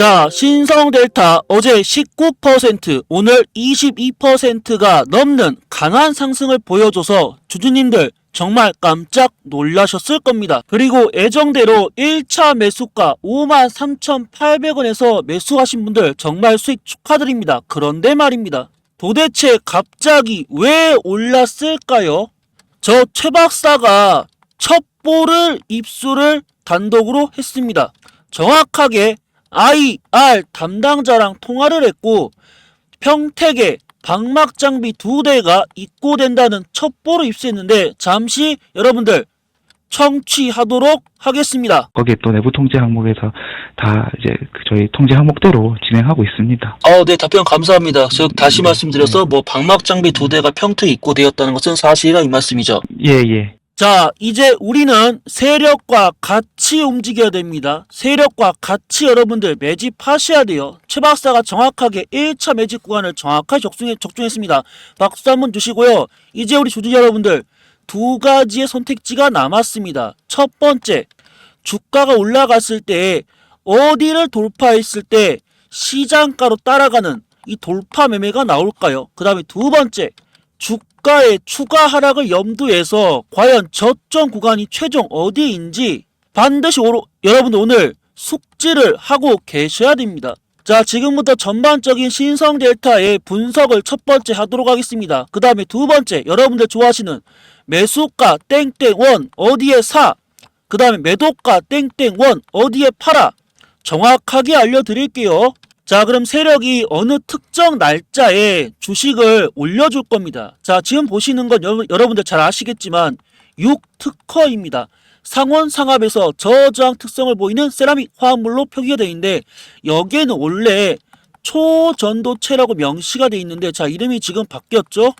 자, 신성 델타 어제 19% 오늘 22%가 넘는 강한 상승을 보여줘서 주주님들 정말 깜짝 놀라셨을 겁니다. 그리고 예정대로 1차 매수가 53,800원에서 매수하신 분들 정말 수익 축하드립니다. 그런데 말입니다. 도대체 갑자기 왜 올랐을까요? 저 최 박사가 첩보를 입수를 단독으로 했습니다. 정확하게 IR 담당자랑 통화를 했고 평택에 방막 장비 두 대가 입고된다는 첩보를 입수했는데 잠시 여러분들 청취하도록 하겠습니다. 거기에 또 내부 통제 항목에서 다 이제 그 저희 통제 항목대로 진행하고 있습니다. 어, 네, 답변 감사합니다. 즉 다시 말씀드려서 뭐 방막 장비 두 대가 평택에 입고되었다는 것은 사실이라 이 말씀이죠. 예, 예. 자, 이제 우리는 세력과 같이 움직여야 됩니다. 세력과 같이 여러분들 매집하셔야 돼요. 최 박사가 정확하게 1차 매집 구간을 정확하게 적중해, 적중했습니다. 박수 한번 주시고요. 이제 우리 주주 여러분들 두 가지의 선택지가 남았습니다. 첫 번째, 주가가 올라갔을 때 어디를 돌파했을 때 시장가로 따라가는 이 돌파 매매가 나올까요? 그 다음에 두 번째, 주 가의 추가 하락을 염두해서 과연 저점 구간이 최종 어디인지 반드시 오로, 여러분들 오늘 숙지를 하고 계셔야 됩니다. 자, 지금부터 전반적인 신성 델타의 분석을 첫 번째 하도록 하겠습니다. 그 다음에 두 번째, 여러분들 좋아하시는 매수가 땡땡원 어디에 사? 그 다음에 매도가 땡땡원 어디에 팔아? 정확하게 알려드릴게요. 자, 그럼 세력이 어느 특정 날짜에 주식을 올려줄 겁니다. 자, 지금 보시는 건 여, 여러분들 잘 아시겠지만 6특허입니다. 상원 상압에서 저저항 특성을 보이는 세라믹 화합물로 표기가 되어 있는데 여기에는 원래 초전도체라고 명시가 되어 있는데 자 이름이 지금 바뀌었죠?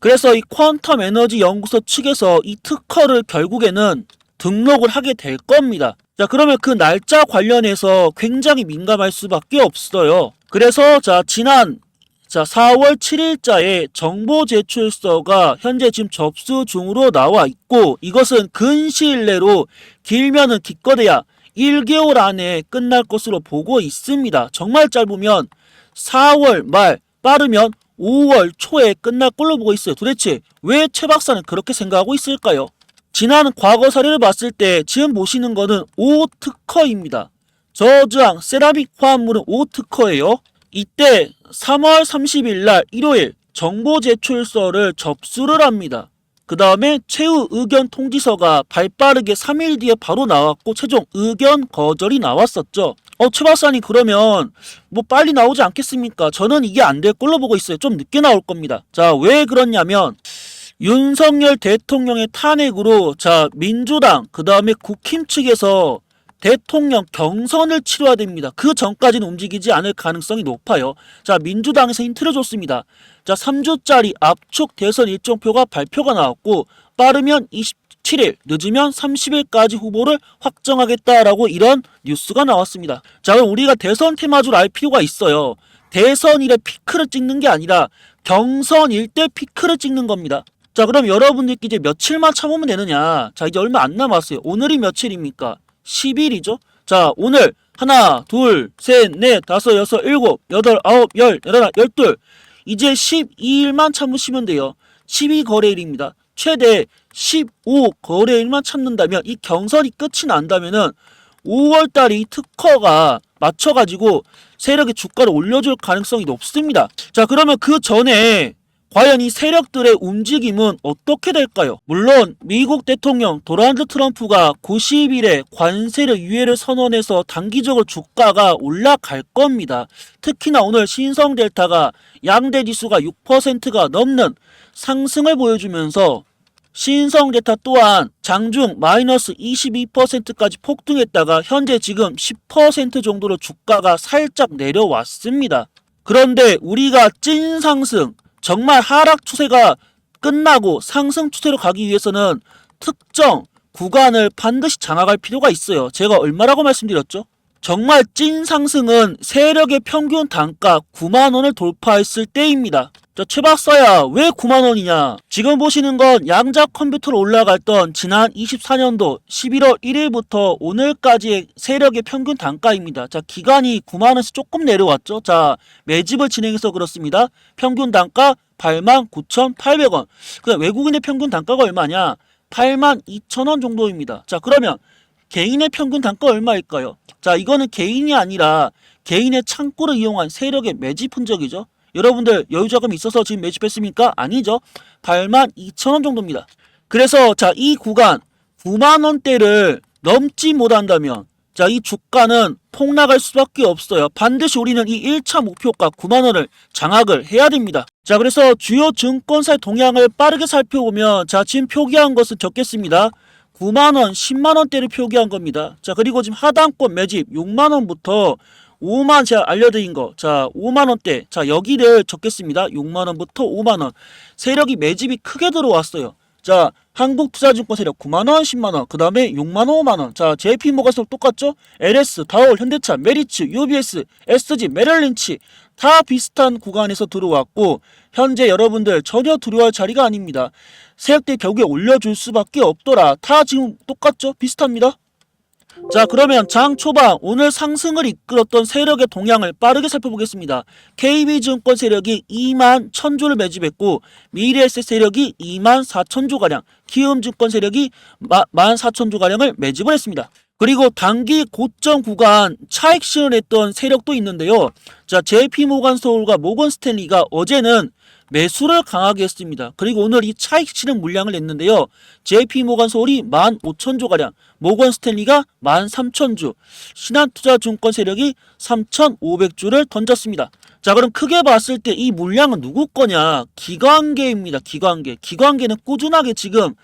그래서 이 퀀텀 에너지 연구소 측에서 이 특허를 결국에는 등록을 하게 될 겁니다. 자, 그러면 그 날짜 관련해서 굉장히 민감할 수밖에 없어요. 그래서 자, 지난 자, 4월 7일자에 정보 제출서가 현재 지금 접수 중으로 나와 있고 이것은 근시일 내로 길면은 기껏해야 1개월 안에 끝날 것으로 보고 있습니다. 정말 짧으면 4월 말 빠르면 5월 초에 끝날 걸로 보고 있어요. 도대체 왜 최 박사는 그렇게 생각하고 있을까요? 지난 과거 사례를 봤을 때 지금 보시는 거는 5특허입니다. 저주항 세라믹 화합물은 5특허예요. 이때 3월 30일 날 일요일 정보 제출서를 접수를 합니다. 그 다음에 최후 의견 통지서가 발빠르게 3일 뒤에 바로 나왔고 최종 의견 거절이 나왔었죠. 어, 최 박사님 그러면 뭐 빨리 나오지 않겠습니까? 저는 이게 안 될 걸로 보고 있어요. 좀 늦게 나올 겁니다. 자, 왜 그러냐면 윤석열 대통령의 탄핵으로 자 민주당 그 다음에 국힘 측에서 대통령 경선을 치러야 됩니다. 그 전까지는 움직이지 않을 가능성이 높아요. 자 민주당에서 힌트를 줬습니다. 자 3주짜리 압축 대선 일정표가 발표가 나왔고 빠르면 27일 늦으면 30일까지 후보를 확정하겠다라고 이런 뉴스가 나왔습니다. 자 그럼 우리가 대선 테마주를 알 필요가 있어요. 대선일에 피크를 찍는 게 아니라 경선일 때 피크를 찍는 겁니다. 자 그럼 여러분들께 이제 며칠만 참으면 되느냐? 자 이제 얼마 안 남았어요. 오늘이 며칠입니까? 10일이죠? 자 오늘 하나 둘 셋 넷 다섯 여섯 일곱 여덟 아홉 열 열하나 열둘. 이제 12일만 참으시면 돼요. 12거래일입니다. 최대 15거래일만 참는다면 이 경선이 끝이 난다면은 5월달이 특허가 맞춰가지고 세력의 주가를 올려줄 가능성이 높습니다. 자 그러면 그 전에 과연 이 세력들의 움직임은 어떻게 될까요? 물론 미국 대통령 도널드 트럼프가 90일에 관세를 유예를 선언해서 단기적으로 주가가 올라갈 겁니다. 특히나 오늘 신성 델타가 양대 지수가 6%가 넘는 상승을 보여주면서 신성 델타 또한 장중 마이너스 22%까지 폭등했다가 현재 지금 10% 정도로 주가가 살짝 내려왔습니다. 그런데 우리가 찐 상승 정말 하락 추세가 끝나고 상승 추세로 가기 위해서는 특정 구간을 반드시 장악할 필요가 있어요. 제가 얼마라고 말씀드렸죠? 정말 찐 상승은 세력의 평균 단가 9만 원을 돌파했을 때입니다. 자, 최 박사야, 왜 9만원이냐? 지금 보시는 건 양자 컴퓨터로 올라갔던 지난 24년도 11월 1일부터 오늘까지의 세력의 평균 단가입니다. 자, 기간이 9만원에서 조금 내려왔죠. 자, 매집을 진행해서 그렇습니다. 평균 단가 89,800원. 그 외국인의 평균 단가가 얼마냐? 82,000원 정도입니다. 자, 그러면 개인의 평균 단가 얼마일까요? 자, 이거는 개인이 아니라 개인의 창고를 이용한 세력의 매집 흔적이죠. 여러분들 여유 자금이 있어서 지금 매집했습니까? 아니죠. 8만 2천 원 정도입니다. 그래서 자, 이 구간 9만 원대를 넘지 못한다면 자, 이 주가는 폭락할 수밖에 없어요. 반드시 우리는 이 1차 목표가 9만 원을 장악을 해야 됩니다. 자, 그래서 주요 증권사의 동향을 빠르게 살펴보면 자, 지금 표기한 것은 적겠습니다. 9만원, 10만원대를 표기한 겁니다. 자, 그리고 지금 하단권 매집 6만원부터 5만 제가 알려드린 거. 자, 5만 원대. 자, 여기를 적겠습니다. 6만 원부터 5만 원. 세력이 매집이 크게 들어왔어요. 자, 한국투자증권 세력 9만 원, 10만 원. 그 다음에 6만 원, 5만 원. 자, JP모건스도 똑같죠? LS, 다올, 현대차, 메리츠, UBS, SG, 메릴린치. 다 비슷한 구간에서 들어왔고, 현재 여러분들 전혀 두려워할 자리가 아닙니다. 세력들 결국에 올려줄 수밖에 없더라. 다 지금 똑같죠? 비슷합니다. 자 그러면 장 초반 오늘 상승을 이끌었던 세력의 동향을 빠르게 살펴보겠습니다. KB증권 세력이 2만 1000조를 매집했고 미래에셋 세력이 2만 4000조가량 키움증권 세력이 1만 4000조가량을 매집을 했습니다. 그리고 단기 고점 구간 차익 실현했던 세력도 있는데요. 자 JP모간 서울과 모건 스탠리가 어제는 매수를 강하게 했습니다. 그리고 오늘 이 차익 실현 물량을 냈는데요. JP모간 서울이 15,000조가량, 모건 스탠리가 13,000주, 신한투자증권 세력이 3,500주를 던졌습니다. 자 그럼 크게 봤을 때 이 물량은 누구 거냐? 기관계입니다. 기관계. 기관계는 꾸준하게 지금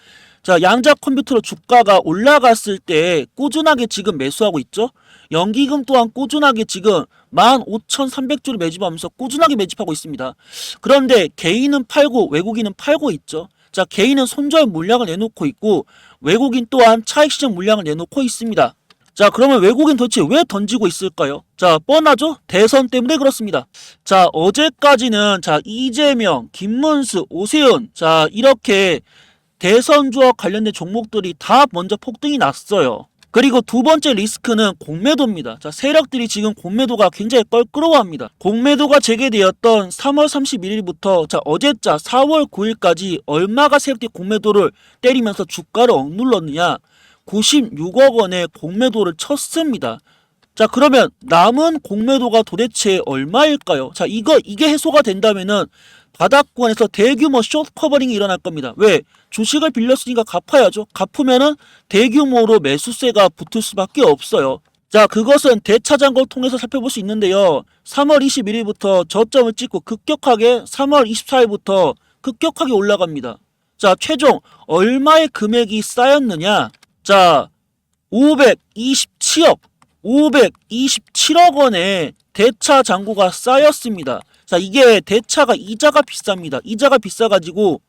자 양자 컴퓨터로 주가가 올라갔을 때 꾸준하게 지금 매수하고 있죠. 연기금 또한 꾸준하게 지금 15,300주를 매집하면서 꾸준하게 매집하고 있습니다. 그런데 개인은 팔고 외국인은 팔고 있죠. 자, 개인은 손절 물량을 내놓고 있고 외국인 또한 차익 시장 물량을 내놓고 있습니다. 자, 그러면 외국인 도대체 왜 던지고 있을까요? 자, 뻔하죠? 대선 때문에 그렇습니다. 자, 어제까지는 자, 이재명, 김문수, 오세훈, 자, 이렇게 대선주와 관련된 종목들이 다 먼저 폭등이 났어요. 그리고 두 번째 리스크는 공매도입니다. 자, 세력들이 지금 공매도가 굉장히 껄끄러워합니다. 공매도가 재개되었던 3월 31일부터 자, 어제자 4월 9일까지 얼마가 세력들이 공매도를 때리면서 주가를 억눌렀느냐? 96억 원의 공매도를 쳤습니다. 자, 그러면 남은 공매도가 도대체 얼마일까요? 자, 이거 이게 해소가 된다면은 바닥권에서 대규모 숏 커버링이 일어날 겁니다. 왜? 주식을 빌렸으니까 갚아야죠. 갚으면은 대규모로 매수세가 붙을 수밖에 없어요. 자, 그것은 대차장걸 통해서 살펴볼 수 있는데요. 3월 21일부터 저점을 찍고 급격하게 3월 24일부터 급격하게 올라갑니다. 자, 최종 얼마의 금액이 쌓였느냐? 자, 527억, 527억 원의 대차 잔고가 쌓였습니다. 자, 이게 대차가 이자가 비쌉니다. 이자가 비싸가지고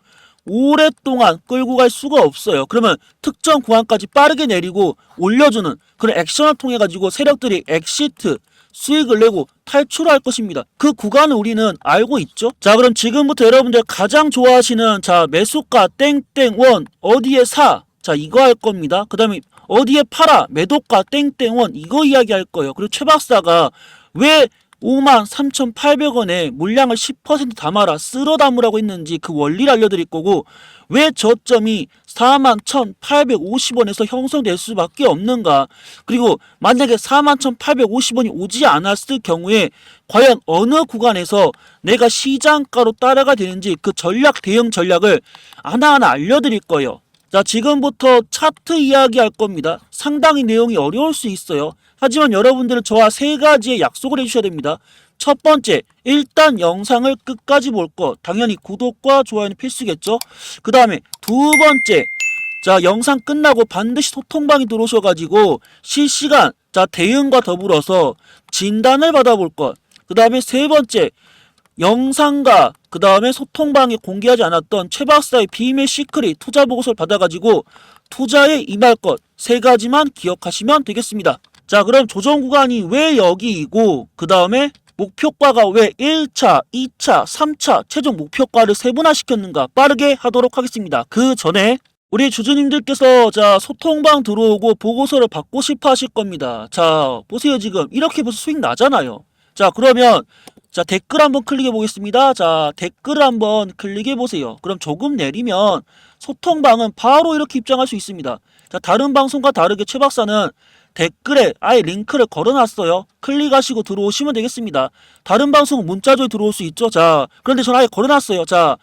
오랫동안 끌고 갈 수가 없어요. 그러면 특정 구간까지 빠르게 내리고 올려주는 그런 액션을 통해 가지고 세력들이 엑시트 수익을 내고 탈출할 것입니다. 그 구간을 우리는 알고 있죠. 자, 그럼 지금부터 여러분들 가장 좋아하시는 자 매수가 땡땡원 어디에 사? 자, 이거 할 겁니다. 그 다음에 어디에 팔아? 매도가 땡땡원 이거 이야기할 거예요. 그리고 최 박사가 왜 5만 3,800원에 물량을 10% 담아라 쓸어 담으라고 했는지 그 원리를 알려드릴 거고 왜 저점이 4만 1,850원에서 형성될 수밖에 없는가 그리고 만약에 4만 1,850원이 오지 않았을 경우에 과연 어느 구간에서 내가 시장가로 따라가 되는지 그 전략 대응 전략을 하나하나 알려드릴 거예요. 자, 지금부터 차트 이야기 할 겁니다. 상당히 내용이 어려울 수 있어요. 하지만 여러분들은 저와 세 가지의 약속을 해주셔야 됩니다. 첫 번째, 일단 영상을 끝까지 볼 것. 당연히 구독과 좋아요는 필수겠죠. 그 다음에 두 번째, 자, 영상 끝나고 반드시 소통방에 들어오셔가지고 실시간, 자, 대응과 더불어서 진단을 받아볼 것. 그 다음에 세 번째, 영상과 그 다음에 소통방에 공개하지 않았던 최 박사의 비밀 시크릿 투자 보고서를 받아가지고 투자에 임할 것 세 가지만 기억하시면 되겠습니다. 자 그럼 조정 구간이 왜 여기이고 그 다음에 목표가가 왜 1차, 2차, 3차 최종 목표가를 세분화시켰는가 빠르게 하도록 하겠습니다. 그 전에 우리 주주님들께서 자 소통방 들어오고 보고서를 받고 싶어 하실 겁니다. 자 보세요 지금 이렇게 벌써 수익 나잖아요. 자 그러면 자 댓글 한번 클릭해 보겠습니다. 자 댓글을 한번 클릭해 보세요. 그럼 조금 내리면 소통방은 바로 이렇게 입장할 수 있습니다. 자 다른 방송과 다르게 최 박사는 댓글에 아예 링크를 걸어놨어요. 클릭하시고 들어오시면 되겠습니다. 다른 방송은 문자조에 들어올 수 있죠. 자 그런데 저는 아예 걸어놨어요. 자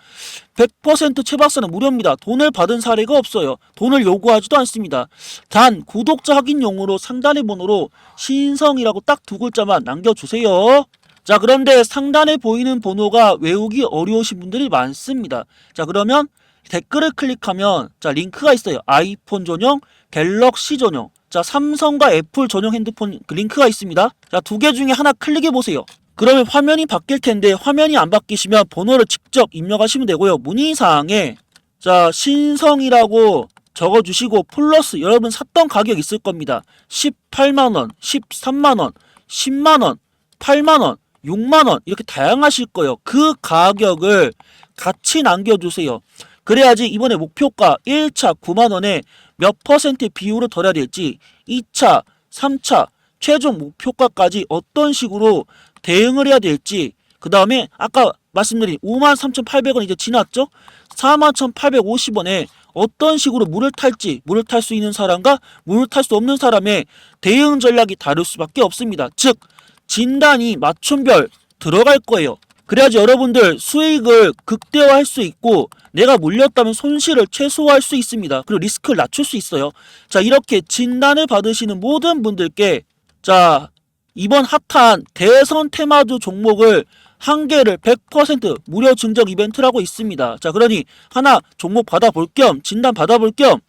100% 최박사는 무료입니다. 돈을 받은 사례가 없어요. 돈을 요구하지도 않습니다. 단 구독자 확인용으로 상단의 번호로 신성이라고 딱 두 글자만 남겨주세요. 자 그런데 상단에 보이는 번호가 외우기 어려우신 분들이 많습니다. 자 그러면 댓글을 클릭하면 자 링크가 있어요. 아이폰 전용, 갤럭시 전용. 자 삼성과 애플 전용 핸드폰 그 링크가 있습니다. 자 두 개 중에 하나 클릭해 보세요. 그러면 화면이 바뀔 텐데 화면이 안 바뀌시면 번호를 직접 입력하시면 되고요. 문의사항에 자 신성이라고 적어주시고 플러스 여러분 샀던 가격 있을 겁니다. 18만원, 13만원, 10만원, 8만원, 6만원 이렇게 다양하실 거예요. 그 가격을 같이 남겨주세요. 그래야지 이번에 목표가 1차 9만원에 몇 퍼센트 비율을 덜어야 될지 2차, 3차 최종 목표가까지 어떤 식으로 대응을 해야 될지 그 다음에 아까 말씀드린 53,800원 이제 지났죠? 41,850원에 어떤 식으로 물을 탈지 물을 탈 수 있는 사람과 물을 탈 수 없는 사람의 대응 전략이 다를 수밖에 없습니다. 즉 진단이 맞춤별 들어갈 거예요. 그래야지 여러분들 수익을 극대화할 수 있고 내가 물렸다면 손실을 최소화할 수 있습니다. 그리고 리스크를 낮출 수 있어요. 자 이렇게 진단을 받으시는 모든 분들께 자 이번 핫한 대선 테마주 종목을 한 개를 100% 무료 증정 이벤트라고 있습니다. 자, 그러니 하나 종목 받아볼 겸 진단 받아볼 겸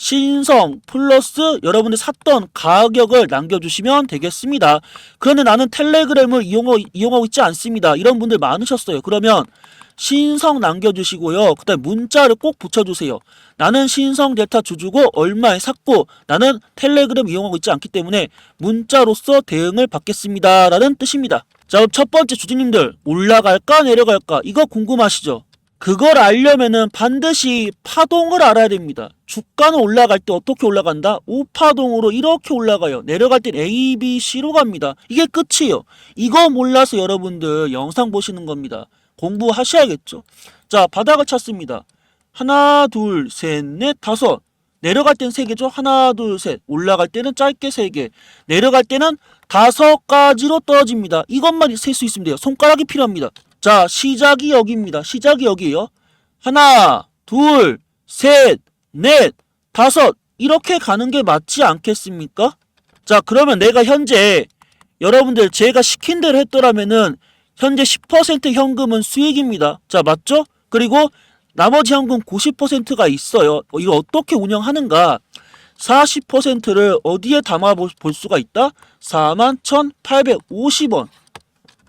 신성 플러스 여러분들 샀던 가격을 남겨주시면 되겠습니다. 그런데 나는 텔레그램을 이용하, 이용하고 있지 않습니다. 이런 분들 많으셨어요. 그러면 신성 남겨주시고요. 그 다음에 문자를 꼭 붙여주세요. 나는 신성 델타 주주고 얼마에 샀고 나는 텔레그램 이용하고 있지 않기 때문에 문자로서 대응을 받겠습니다. 라는 뜻입니다. 자, 첫 번째 주주님들 올라갈까 내려갈까 이거 궁금하시죠? 그걸 알려면은 반드시 파동을 알아야 됩니다. 주가는 올라갈 때 어떻게 올라간다? 우파동으로 이렇게 올라가요. 내려갈 땐 A, B, C로 갑니다. 이게 끝이에요. 이거 몰라서 여러분들 영상 보시는 겁니다. 공부하셔야겠죠. 자, 바닥을 찾습니다. 하나, 둘, 셋, 넷, 다섯. 내려갈 땐 세 개죠. 하나, 둘, 셋. 올라갈 때는 짧게 세 개. 내려갈 때는 다섯 가지로 떨어집니다. 이것만 셀 수 있으면 돼요. 손가락이 필요합니다. 자, 시작이 여기입니다. 시작이 여기에요. 하나, 둘, 셋, 넷, 다섯. 이렇게 가는 게 맞지 않겠습니까? 자, 그러면 내가 현재 여러분들 제가 시킨 대로 했더라면은 현재 10% 현금은 수익입니다. 자, 맞죠? 그리고 나머지 현금 90%가 있어요. 어, 이거 어떻게 운영하는가? 40%를 어디에 담아 볼 수가 있다? 41,850원.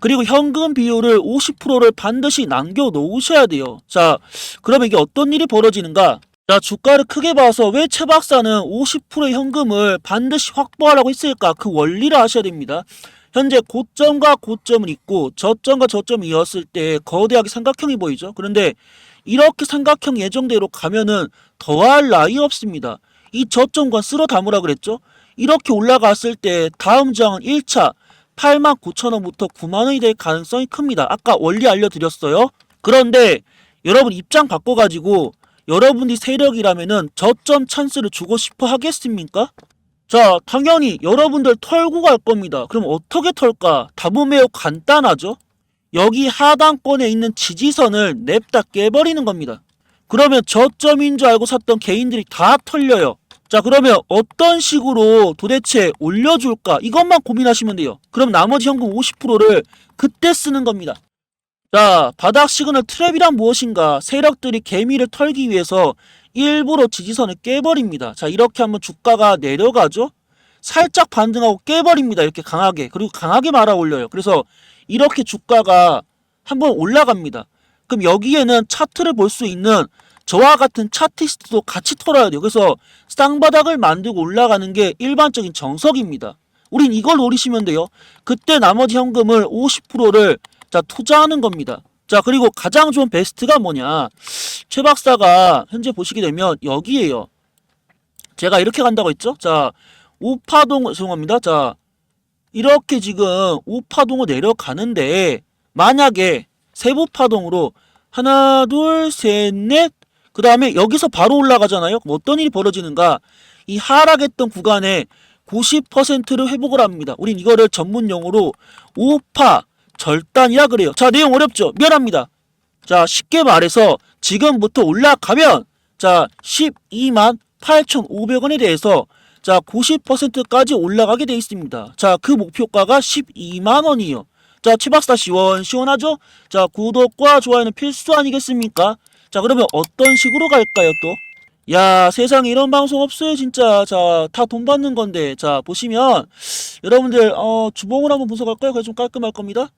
그리고 현금 비율을 50%를 반드시 남겨 놓으셔야 돼요. 자, 그러면 이게 어떤 일이 벌어지는가? 자, 주가를 크게 봐서 왜 최 박사는 50%의 현금을 반드시 확보하라고 했을까? 그 원리를 아셔야 됩니다. 현재 고점과 고점은 있고 저점과 저점이 이었을 때 거대하게 삼각형이 보이죠. 그런데 이렇게 삼각형 예정대로 가면은 더할 나위 없습니다. 이 저점과 쓸어 담으라 그랬죠. 이렇게 올라갔을 때 다음 저항은 1차 8만 9천 원부터 9만 원이 될 가능성이 큽니다. 아까 원리 알려드렸어요. 그런데 여러분 입장 바꿔가지고 여러분이 세력이라면은 저점 찬스를 주고 싶어 하겠습니까? 자, 당연히 여러분들 털고 갈 겁니다. 그럼 어떻게 털까? 답은 매우 간단하죠. 여기 하단권에 있는 지지선을 냅다 깨버리는 겁니다. 그러면 저점인 줄 알고 샀던 개인들이 다 털려요. 자, 그러면 어떤 식으로 도대체 올려줄까? 이것만 고민하시면 돼요. 그럼 나머지 현금 50%를 그때 쓰는 겁니다. 자, 바닥 시그널 트랩이란 무엇인가? 세력들이 개미를 털기 위해서 일부러 지지선을 깨버립니다. 자, 이렇게 하면 주가가 내려가죠? 살짝 반등하고 깨버립니다. 이렇게 강하게. 그리고 강하게 말아 올려요. 그래서 이렇게 주가가 한번 올라갑니다. 그럼 여기에는 차트를 볼 수 있는 저와 같은 차티스트도 같이 털어야 돼요. 그래서 쌍바닥을 만들고 올라가는 게 일반적인 정석입니다. 우린 이걸 노리시면 돼요. 그때 나머지 현금을 50%를 자 투자하는 겁니다. 자 그리고 가장 좋은 베스트가 뭐냐? 최 박사가 현재 보시게 되면 여기에요. 제가 이렇게 간다고 했죠? 자 우파동 죄송합니다. 자 이렇게 지금 우파동으로 내려가는데 만약에 세부파동으로 하나 둘 셋 넷 그 다음에 여기서 바로 올라가잖아요. 그럼 어떤 일이 벌어지는가? 이 하락했던 구간에 90%를 회복을 합니다. 우린 이거를 전문 용어로 우파 절단이라 그래요. 자, 내용 어렵죠? 미안합니다. 자, 쉽게 말해서 지금부터 올라가면 자, 12만 8,500원에 대해서 자, 90%까지 올라가게 돼 있습니다. 자, 그 목표가가 12만 원이요. 자, 최박사 시원 시원하죠? 자, 구독과 좋아요는 필수 아니겠습니까? 자, 그러면 어떤 식으로 갈까요, 또? 야, 세상에 이런 방송 없어요, 진짜. 자, 다 돈 받는 건데. 자, 보시면 여러분들 어, 주봉을 한번 분석할까요? 그래 좀 깔끔할 겁니다.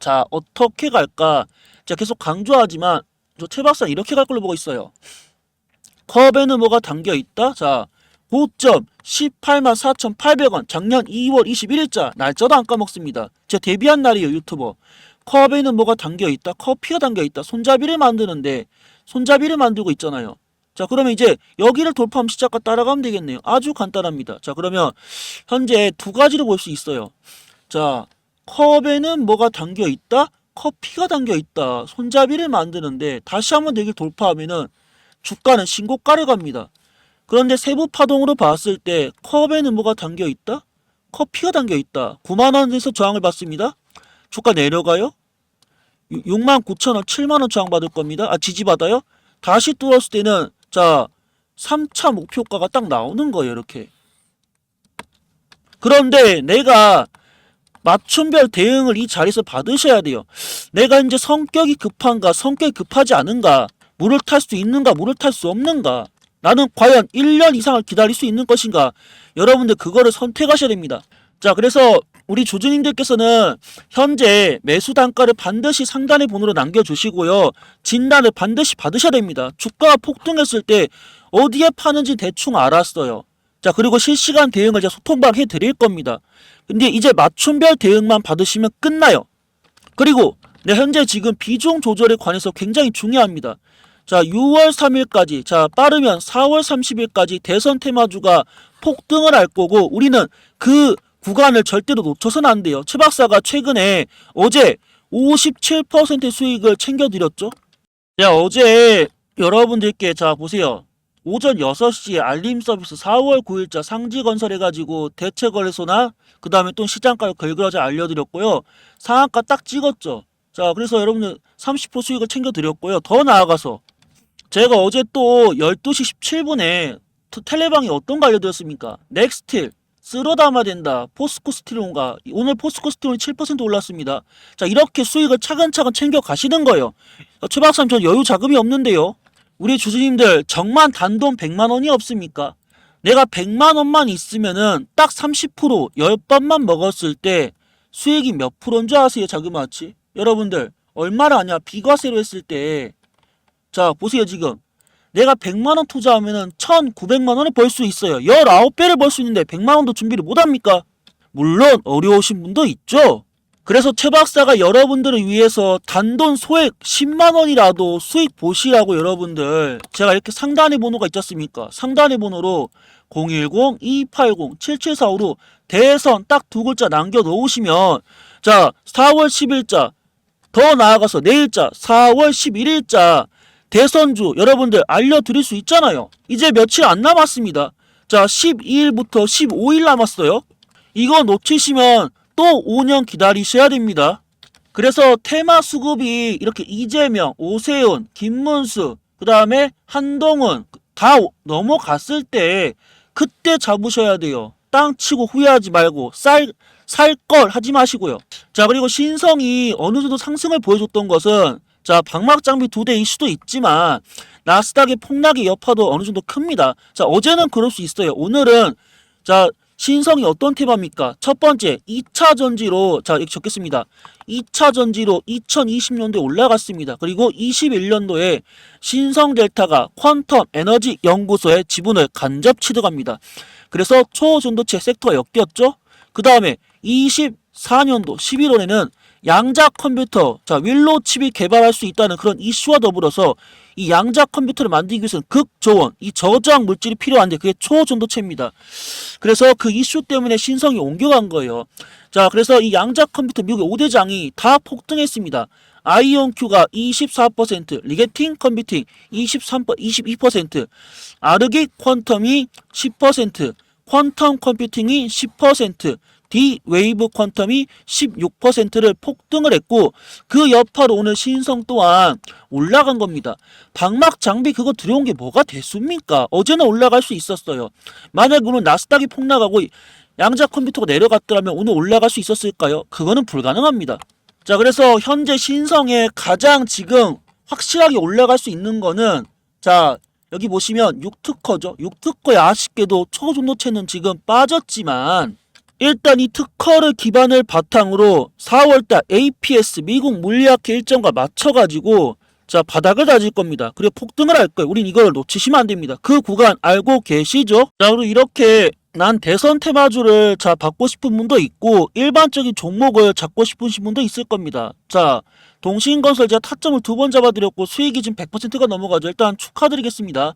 자, 어떻게 갈까? 제가 계속 강조하지만 저 최박사 이렇게 갈 걸로 보고 있어요. 컵에는 뭐가 담겨 있다? 자, 고점 18만 4,800원. 작년 2월 21일자 날짜도 안 까먹습니다. 제가 데뷔한 날이에요, 유튜버. 컵에는 뭐가 담겨 있다? 커피가 담겨 있다. 손잡이를 만드는데 손잡이를 만들고 있잖아요. 자, 그러면 이제 여기를 돌파하면 시작과 따라가면 되겠네요. 아주 간단합니다. 자, 그러면 현재 두 가지로 볼수 있어요. 자, 컵에는 뭐가 담겨 있다? 커피가 담겨 있다. 손잡이를 만드는데 다시 한번 여기를 돌파하면은 주가는 신고가를 갑니다. 그런데 세부 파동으로 봤을 때 컵에는 뭐가 담겨 있다? 커피가 담겨 있다. 9만 원에서 저항을 받습니다. 주가 내려가요? 6만 9천 원, 7만 원 저항 받을 겁니다. 아 지지받아요? 다시 뚫었을 때는 자 3차 목표가가 딱 나오는 거예요. 이렇게. 그런데 내가 맞춤별 대응을 이 자리에서 받으셔야 돼요. 내가 이제 성격이 급한가, 성격이 급하지 않은가, 물을 탈 수 있는가, 물을 탈 수 없는가, 나는 과연 1년 이상을 기다릴 수 있는 것인가, 여러분들 그거를 선택하셔야 됩니다. 자, 그래서 우리 조주님들께서는 현재 매수 단가를 반드시 상단의 번호로 남겨주시고요. 진단을 반드시 받으셔야 됩니다. 주가가 폭등했을 때 어디에 파는지 대충 알았어요. 자, 그리고 실시간 대응을 제가 소통방 해드릴 겁니다. 근데 이제 맞춤별 대응만 받으시면 끝나요. 그리고 네, 현재 지금 비중 조절에 관해서 굉장히 중요합니다. 자, 6월 3일까지, 자, 빠르면 4월 30일까지 대선 테마주가 폭등을 할 거고, 우리는 그 구간을 절대로 놓쳐서는 안 돼요. 최 박사가 최근에 어제 57% 수익을 챙겨드렸죠. 자, 어제 여러분들께 자, 보세요. 오전 6시에 알림 서비스 4월 9일자 상지 건설 해가지고 대체 거래소나 그 다음에 또 시장가를 걸그러져 알려드렸고요. 상한가 딱 찍었죠. 자, 그래서 여러분들 30% 수익을 챙겨드렸고요. 더 나아가서 제가 어제 또 12시 17분에 텔레방이 어떤 거 알려드렸습니까? 넥스틸 쓸어 담아야 된다. 포스코 스틸온가 오늘 포스코 스틸온이 7% 올랐습니다. 자 이렇게 수익을 차근차근 챙겨 가시는 거예요. 어, 최 박사님 전 여유 자금이 없는데요. 우리 주주님들 정만 단돈 100만 원이 없습니까? 내가 100만 원만 있으면은 딱 30% 10번만 먹었을 때 수익이 몇 프로인 줄 아세요 자그마치? 여러분들 얼마를 아냐 비과세로 했을 때 자 보세요 지금 내가 100만 원 투자하면은 1,900만 원을 벌 수 있어요. 19배를 벌 수 있는데 100만 원도 준비를 못 합니까? 물론 어려우신 분도 있죠. 그래서 최 박사가 여러분들을 위해서 단돈 소액 10만 원이라도 수익 보시라고 여러분들 제가 이렇게 상단의 번호가 있지 않습니까? 상단의 번호로 010-2280-7745로 대선 딱 두 글자 남겨 놓으시면 자 4월 10일자 더 나아가서 내일자 4월 11일자 대선주 여러분들 알려드릴 수 있잖아요. 이제 며칠 안 남았습니다. 자 12일부터 15일 남았어요. 이거 놓치시면 또 5년 기다리셔야 됩니다. 그래서 테마 수급이 이렇게 이재명, 오세훈, 김문수, 그 다음에 한동훈 다 넘어갔을 때 그때 잡으셔야 돼요. 땅 치고 후회하지 말고 쌀, 살 걸 하지 마시고요. 자, 그리고 신성이 어느 정도 상승을 보여줬던 것은 자, 방막 장비 두대 이슈도 있지만 나스닥의 폭락의 여파도 어느 정도 큽니다. 자, 어제는 그럴 수 있어요. 오늘은 자, 신성이 어떤 테마입니까? 첫 번째, 2차 전지로 자, 이렇게 적겠습니다. 2차 전지로 2020년도에 올라갔습니다. 그리고 21년도에 신성 델타가 퀀텀 에너지 연구소의 지분을 간접 취득합니다. 그래서 초전도체 섹터가 엮였죠. 그 다음에 24년도 11월에는 양자 컴퓨터, 자, 윌로우 칩이 개발할 수 있다는 그런 이슈와 더불어서 이 양자 컴퓨터를 만들기 위해서는 극저원, 이 저장 물질이 필요한데 그게 초전도체입니다. 그래서 그 이슈 때문에 신성이 옮겨간 거예요. 자, 그래서 이 양자 컴퓨터 미국의 5대장이 다 폭등했습니다. 아이온큐가 24%, 리게팅 컴퓨팅 23, 22%, 아르기 퀀텀이 10%, 퀀텀 컴퓨팅이 10%, D 웨이브 퀀텀이 16%를 폭등을 했고 그 여파로 오늘 신성 또한 올라간 겁니다. 방막 장비 그거 들여온 게 뭐가 됐습니까? 어제는 올라갈 수 있었어요. 만약 오늘 나스닥이 폭락하고 양자 컴퓨터가 내려갔더라면 오늘 올라갈 수 있었을까요? 그거는 불가능합니다. 자, 그래서 현재 신성에 가장 지금 확실하게 올라갈 수 있는 거는 자, 여기 보시면 6특허죠. 6특허에 아쉽게도 초전도체는 지금 빠졌지만 일단 이 특허를 기반을 바탕으로 4월달 APS 미국 물리학회 일정과 맞춰가지고 자 바닥을 다질 겁니다. 그리고 폭등을 할 거예요. 우린 이걸 놓치시면 안 됩니다. 그 구간 알고 계시죠? 자 그리고 이렇게 난 대선 테마주를 자 받고 싶은 분도 있고 일반적인 종목을 잡고 싶으신 분도 있을 겁니다. 자 동신건설 제가 타점을 두 번 잡아드렸고 수익이 지금 100%가 넘어가죠. 일단 축하드리겠습니다.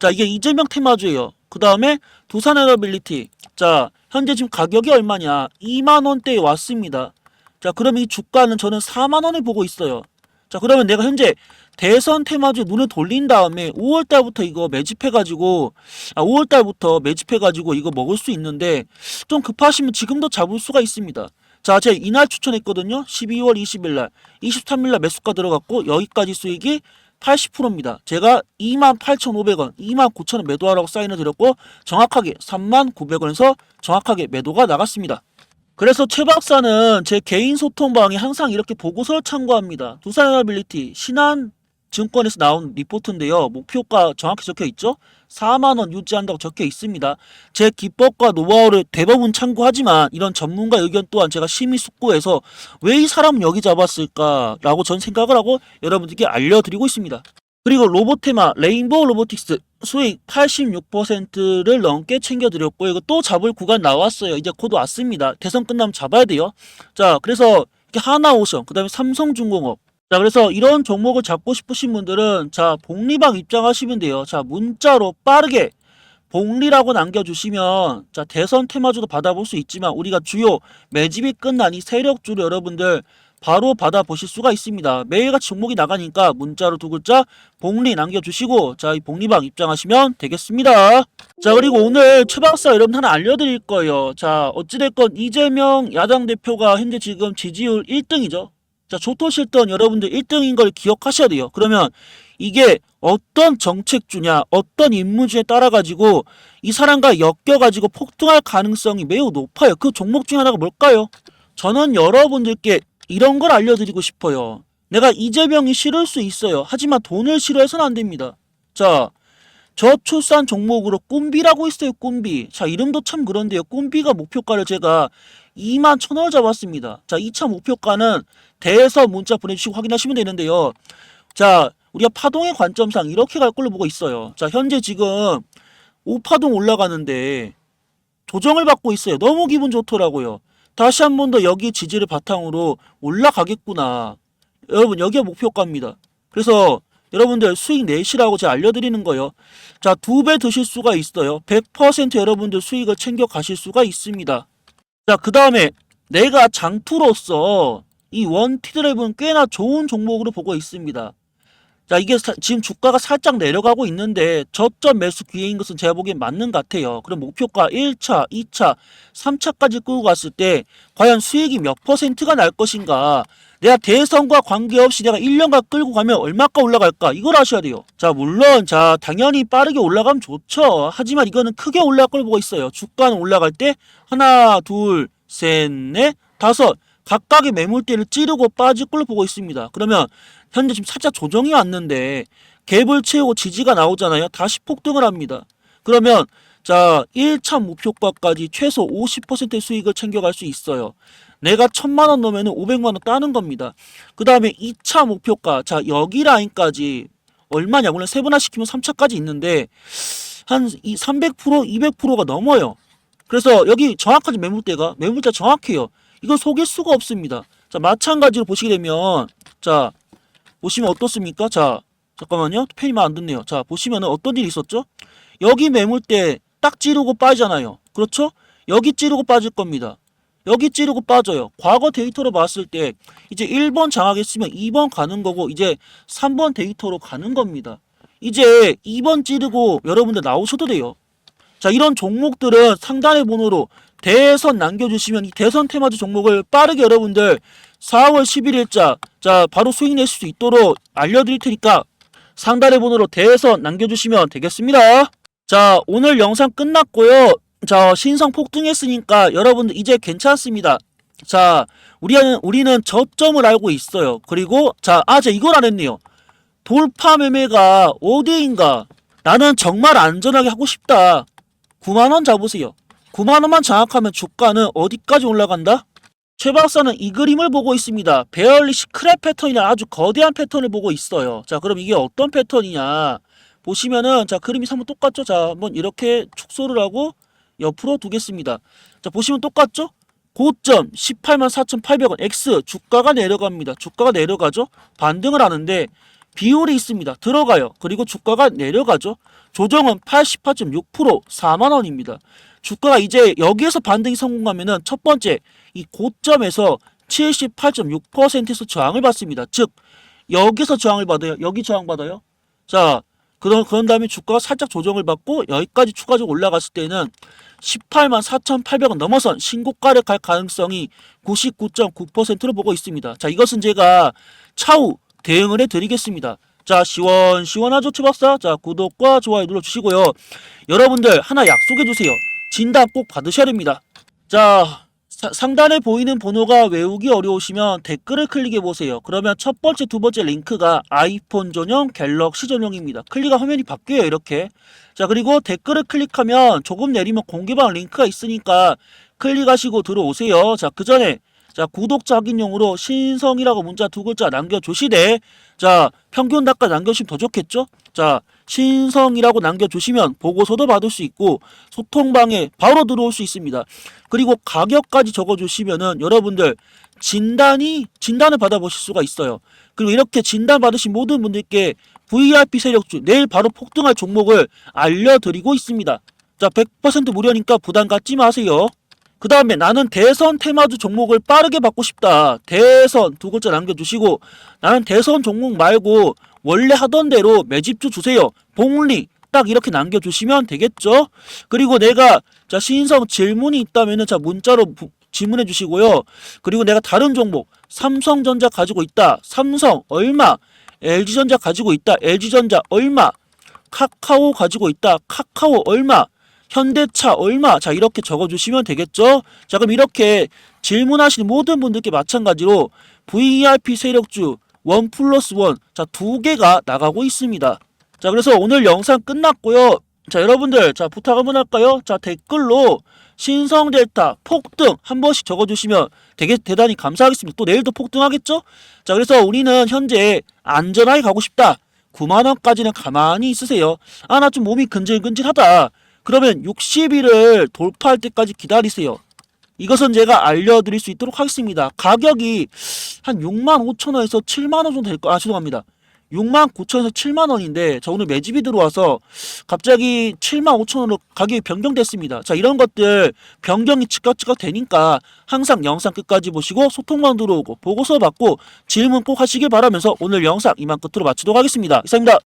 자 이게 이재명 테마주예요. 그 다음에 두산에너빌리티. 자 현재 지금 가격이 얼마냐? 2만 원대에 왔습니다. 자 그러면 이 주가는 저는 4만 원을 보고 있어요. 자 그러면 내가 현재 대선 테마주에 눈을 돌린 다음에 5월 달부터 이거 매집해 가지고 아 5월 달부터 매집해 가지고 이거 먹을 수 있는데 좀 급하시면 지금도 잡을 수가 있습니다. 자, 제가 이날 추천했거든요. 12월 20일 날. 23일 날 매수가 들어갔고 여기까지 수익이 80%입니다. 제가 28,500원, 29,000원 매도하라고 사인을 드렸고 정확하게 39,900원에서 정확하게 매도가 나갔습니다. 그래서 최 박사는 제 개인 소통방에 항상 이렇게 보고서를 참고합니다. 두산에너빌리티 신한 증권에서 나온 리포트인데요. 목표가 정확히 적혀 있죠? 4만원 유지한다고 적혀 있습니다. 제 기법과 노하우를 대부분 참고하지만 이런 전문가 의견 또한 제가 심히 숙고해서 왜 이 사람은 여기 잡았을까라고 전 생각을 하고 여러분들께 알려드리고 있습니다. 그리고 로보테마 레인보우 로보틱스 수익 86%를 넘게 챙겨드렸고 이거 또 잡을 구간 나왔어요. 이제 곧 왔습니다. 대선 끝나면 잡아야 돼요. 자 그래서 하나오션 그 다음에 삼성중공업 자 그래서 이런 종목을 잡고 싶으신 분들은 자 복리방 입장하시면 돼요. 자 문자로 빠르게 복리라고 남겨주시면 자 대선 테마주도 받아볼 수 있지만 우리가 주요 매집이 끝난 이 세력주를 여러분들 바로 받아보실 수가 있습니다. 매일같이 종목이 나가니까 문자로 두 글자 복리 남겨주시고 자 이 복리방 입장하시면 되겠습니다. 자 그리고 오늘 최 박사 여러분 하나 알려드릴 거예요. 자 어찌됐건 이재명 야당 대표가 현재 지금 지지율 1등이죠. 자 조토실던 여러분들 1등인 걸 기억하셔야 돼요. 그러면 이게 어떤 정책주냐 어떤 인물주에 따라 가지고 이 사람과 엮여 가지고 폭등할 가능성이 매우 높아요. 그 종목 중에 하나가 뭘까요? 저는 여러분들께 이런 걸 알려드리고 싶어요. 내가 이재명이 싫을 수 있어요. 하지만 돈을 싫어해서는 안 됩니다. 자, 저출산 종목으로 꿈비라고 있어요. 꿈비. 자, 이름도 참 그런데요. 꿈비가 목표가를 제가 2만 천 원을 잡았습니다. 자, 2차 목표가는 대에서 문자 보내주시고 확인하시면 되는데요. 자, 우리가 파동의 관점상 이렇게 갈 걸로 보고 있어요. 자, 현재 지금 5파동 올라가는데 조정을 받고 있어요. 너무 기분 좋더라고요. 다시 한 번 더 여기 지지를 바탕으로 올라가겠구나. 여러분, 여기가 목표가입니다. 그래서 여러분들 수익 내시라고 제가 알려드리는 거예요. 자, 두 배 드실 수가 있어요. 100% 여러분들 수익을 챙겨 가실 수가 있습니다. 자, 그 다음에 내가 장투로서 이 원티드랩은 꽤나 좋은 종목으로 보고 있습니다. 자, 이게 사- 지금 주가가 살짝 내려가고 있는데 저점 매수 기회인 것은 제가 보기엔 맞는 것 같아요. 그럼 목표가 1차, 2차, 3차까지 끌고 갔을 때 과연 수익이 몇 퍼센트가 날 것인가? 내가 대선과 관계없이 내가 1년간 끌고 가면 얼마가 올라갈까? 이걸 아셔야 돼요. 자, 물론, 자, 당연히 빠르게 올라가면 좋죠. 하지만 이거는 크게 올라갈 걸 보고 있어요. 주가는 올라갈 때 하나, 둘, 셋, 넷, 다섯. 각각의 매물대를 찌르고 빠질 걸로 보고 있습니다. 그러면 현재 지금 살짝 조정이 왔는데 갭을 채우고 지지가 나오잖아요. 다시 폭등을 합니다. 그러면 자 1차 목표가까지 최소 50%의 수익을 챙겨갈 수 있어요. 내가 천만 원 넣으면 500만 원 따는 겁니다. 그 다음에 2차 목표가 자 여기 라인까지 얼마냐 물론 세분화 시키면 3차까지 있는데 한 300% 200%가 넘어요. 그래서 여기 정확하지 매물대가 매물대 정확해요. 이거 속일 수가 없습니다. 자 마찬가지로 보시게 되면 자 보시면 어떻습니까? 자 잠깐만요. 펜이 안 듣네요. 자 보시면은 어떤 일이 있었죠? 여기 매물대 딱 찌르고 빠지잖아요. 그렇죠? 여기 찌르고 빠질 겁니다. 여기 찌르고 빠져요. 과거 데이터로 봤을 때 이제 1번 장악했으면 2번 가는 거고 이제 3번 데이터로 가는 겁니다. 이제 2번 찌르고 여러분들 나오셔도 돼요. 자, 이런 종목들은 상단의 번호로 대선 남겨주시면 이 대선 테마주 종목을 빠르게 여러분들 4월 11일자 자 바로 수익 내실 수 있도록 알려드릴 테니까 상단의 번호로 대선 남겨주시면 되겠습니다. 자 오늘 영상 끝났고요. 자 신성 폭등했으니까 여러분들 이제 괜찮습니다. 자 우리는 우리는 저점을 알고 있어요. 그리고 자 아 제가 이걸 안 했네요. 돌파 매매가 어디인가? 나는 정말 안전하게 하고 싶다. 9만 원 잡으세요. 9만 원만 장악하면 주가는 어디까지 올라간다? 최 박사는 이 그림을 보고 있습니다. 베얼리시 크랩 패턴이라 아주 거대한 패턴을 보고 있어요. 자, 그럼 이게 어떤 패턴이냐? 보시면은 자 그림이 한번 똑같죠? 자, 한번 이렇게 축소를 하고 옆으로 두겠습니다. 자, 보시면 똑같죠? 고점 18만 4,800원 X 주가가 내려갑니다. 주가가 내려가죠? 반등을 하는데 비율이 있습니다. 들어가요. 그리고 주가가 내려가죠. 조정은 88.6% 4만 원입니다. 주가가 이제 여기에서 반등이 성공하면은 첫 번째 이 고점에서 78.6%에서 저항을 받습니다. 즉 여기서 저항을 받아요. 여기 저항 받아요. 자, 그런 그런 다음에 주가가 살짝 조정을 받고 여기까지 추가적으로 올라갔을 때는 18만 4,800원 넘어선 신고가를 갈 가능성이 99.9%로 보고 있습니다. 자, 이것은 제가 차후 대응을 해드리겠습니다. 자, 시원시원하죠, 추박사? 자, 구독과 좋아요 눌러주시고요. 여러분들 하나 약속해주세요. 진단 꼭 받으셔야 됩니다. 자, 사- 상단에 보이는 번호가 외우기 어려우시면 댓글을 클릭해 보세요. 그러면 첫 번째, 두 번째 링크가 아이폰 전용, 갤럭시 전용입니다. 클릭하 화면이 바뀌어요, 이렇게. 자, 그리고 댓글을 클릭하면 조금 내리면 공개방 링크가 있으니까 클릭하시고 들어오세요. 자, 그 전에 자, 구독자 확인용으로 신성이라고 문자 두 글자 남겨 주시되, 자, 평균 단가 남겨 주시면 더 좋겠죠? 자, 신성이라고 남겨주시면 보고서도 받을 수 있고, 소통방에 바로 들어올 수 있습니다. 그리고 가격까지 적어주시면은 여러분들 진단이, 진단을 받아보실 수가 있어요. 그리고 이렇게 진단 받으신 모든 분들께 VIP 세력주, 내일 바로 폭등할 종목을 알려드리고 있습니다. 자, 100% 무료니까 부담 갖지 마세요. 그 다음에 나는 대선 테마주 종목을 빠르게 받고 싶다. 대선 두 글자 남겨주시고 나는 대선 종목 말고 원래 하던 대로 매집주 주세요. 봉리 딱 이렇게 남겨주시면 되겠죠. 그리고 내가 자 신성 질문이 있다면은 자 문자로 부- 질문해 주시고요. 그리고 내가 다른 종목 삼성전자 가지고 있다. 삼성 얼마? LG전자 가지고 있다. LG전자 얼마? 카카오 가지고 있다. 카카오 얼마? 현대차 얼마? 자, 이렇게 적어주시면 되겠죠? 자, 그럼 이렇게 질문하시는 모든 분들께 마찬가지로 VIP 세력주 원 플러스 원, 자, 두 개가 나가고 있습니다. 자, 그래서 오늘 영상 끝났고요. 자, 여러분들, 자, 부탁 한번 할까요? 자, 댓글로 신성 델타 폭등 한 번씩 적어주시면 되게 대단히 감사하겠습니다. 또 내일도 폭등하겠죠? 자, 그래서 우리는 현재 안전하게 가고 싶다. 9만원까지는 가만히 있으세요. 아, 나 좀 몸이 근질근질하다. 그러면 60일을 돌파할 때까지 기다리세요. 이것은 제가 알려드릴 수 있도록 하겠습니다. 가격이 한 6만 5천 원에서 7만 원 정도 될 거, 아, 죄송합니다. 6만 9천에서 7만 원인데, 저 오늘 매집이 들어와서 갑자기 7만 5천 원으로 가격이 변경됐습니다. 자, 이런 것들 변경이 즉각즉각 되니까 항상 영상 끝까지 보시고 소통만 들어오고 보고서 받고 질문 꼭 하시길 바라면서 오늘 영상 이만 끝으로 마치도록 하겠습니다. 이상입니다.